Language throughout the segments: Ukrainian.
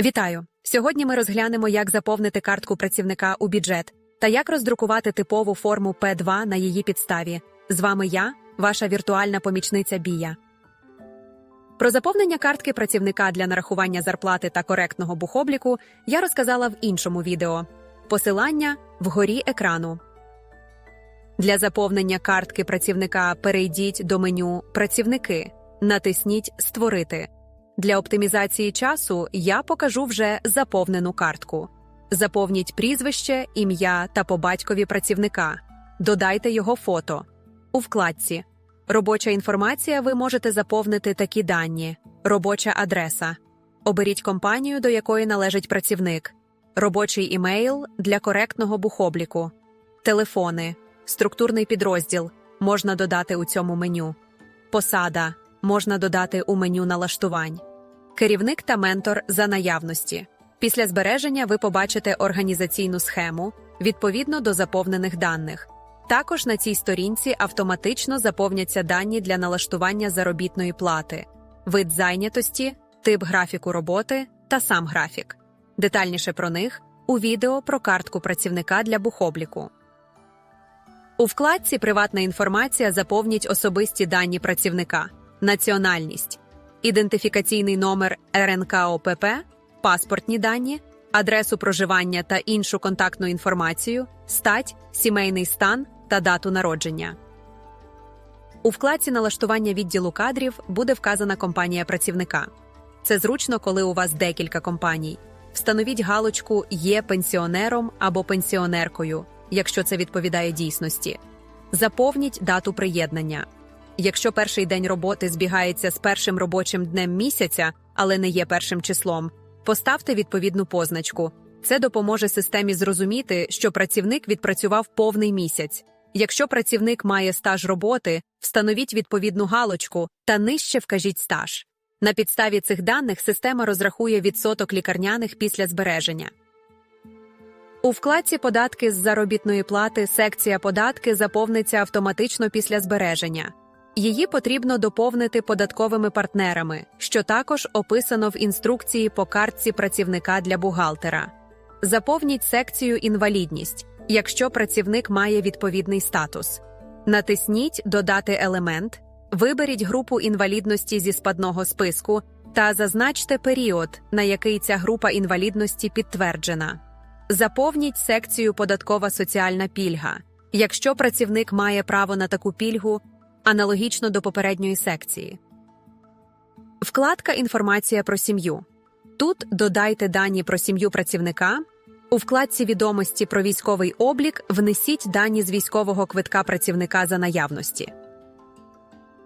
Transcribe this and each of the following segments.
Вітаю! Сьогодні ми розглянемо, як заповнити картку працівника у бюджет та як роздрукувати типову форму П2 на її підставі. З вами я, ваша віртуальна помічниця Бія. Про заповнення картки працівника для нарахування зарплати та коректного бухобліку я розказала в іншому відео. Посилання вгорі екрану. Для заповнення картки працівника перейдіть до меню Працівники, натисніть Створити. Для оптимізації часу я покажу вже заповнену картку. Заповніть прізвище, ім'я та по батькові працівника. Додайте його фото. У вкладці Робоча інформація ви можете заповнити такі дані: робоча адреса. Оберіть компанію, до якої належить працівник, робочий імейл для коректного бухобліку, телефони, структурний підрозділ можна додати у цьому меню, посада можна додати у меню налаштувань, керівник та ментор за наявності. Після збереження ви побачите організаційну схему відповідно до заповнених даних. Також на цій сторінці автоматично заповняться дані для налаштування заробітної плати, вид зайнятості, тип графіку роботи та сам графік. Детальніше про них у відео про картку працівника для бухобліку. У вкладці Приватна інформація заповніть особисті дані працівника, національність, ідентифікаційний номер РНК ОПП, паспортні дані, адресу проживання та іншу контактну інформацію, стать, сімейний стан та дату народження. У вкладці налаштування відділу кадрів буде вказана компанія працівника. Це зручно, коли у вас декілька компаній. Встановіть галочку Є пенсіонером або пенсіонеркою, якщо це відповідає дійсності. Заповніть дату приєднання. Якщо перший день роботи збігається з першим робочим днем місяця, але не є першим числом, поставте відповідну позначку. Це допоможе системі зрозуміти, що працівник відпрацював повний місяць. Якщо працівник має стаж роботи, встановіть відповідну галочку та нижче вкажіть стаж. На підставі цих даних система розрахує відсоток лікарняних після збереження. У вкладці Податки з заробітної плати секція податки заповниться автоматично після збереження. Її потрібно доповнити податковими партнерами, що також описано в інструкції по картці працівника для бухгалтера. Заповніть секцію Інвалідність, якщо працівник має відповідний статус. Натисніть Додати елемент, виберіть групу інвалідності зі спадного списку та зазначте період, на який ця група інвалідності підтверджена. Заповніть секцію Податкова соціальна пільга, якщо працівник має право на таку пільгу аналогічно до попередньої секції. Вкладка Інформація про сім'ю. Тут додайте дані про сім'ю працівника. У вкладці Відомості про військовий облік внесіть дані з військового квитка працівника за наявності.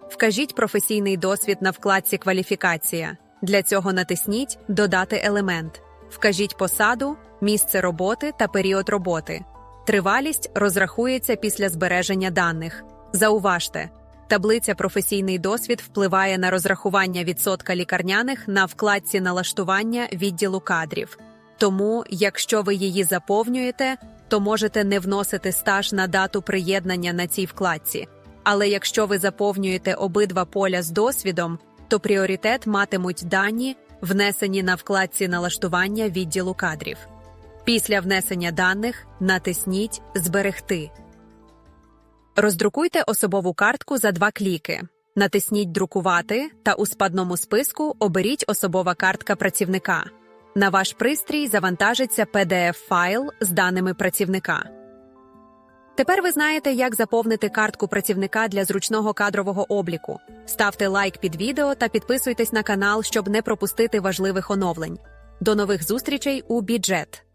Вкажіть професійний досвід на вкладці Кваліфікація. Для цього натисніть Додати елемент. Вкажіть посаду, місце роботи та період роботи. Тривалість розрахується після збереження даних. Зауважте, таблиця Професійний досвід впливає на розрахування відсотка лікарняних на вкладці налаштування відділу кадрів. Тому, якщо ви її заповнюєте, то можете не вносити стаж на дату приєднання на цій вкладці. Але якщо ви заповнюєте обидва поля з досвідом, то пріоритет матимуть дані, внесені на вкладці налаштування відділу кадрів. Після внесення даних натисніть Зберегти. Роздрукуйте особову картку за два кліки. Натисніть Друкувати та у спадному списку оберіть особова картка працівника. На ваш пристрій завантажиться PDF-файл з даними працівника. Тепер ви знаєте, як заповнити картку працівника для зручного кадрового обліку. Ставте лайк під відео та підписуйтесь на канал, щоб не пропустити важливих оновлень. До нових зустрічей у бюджет.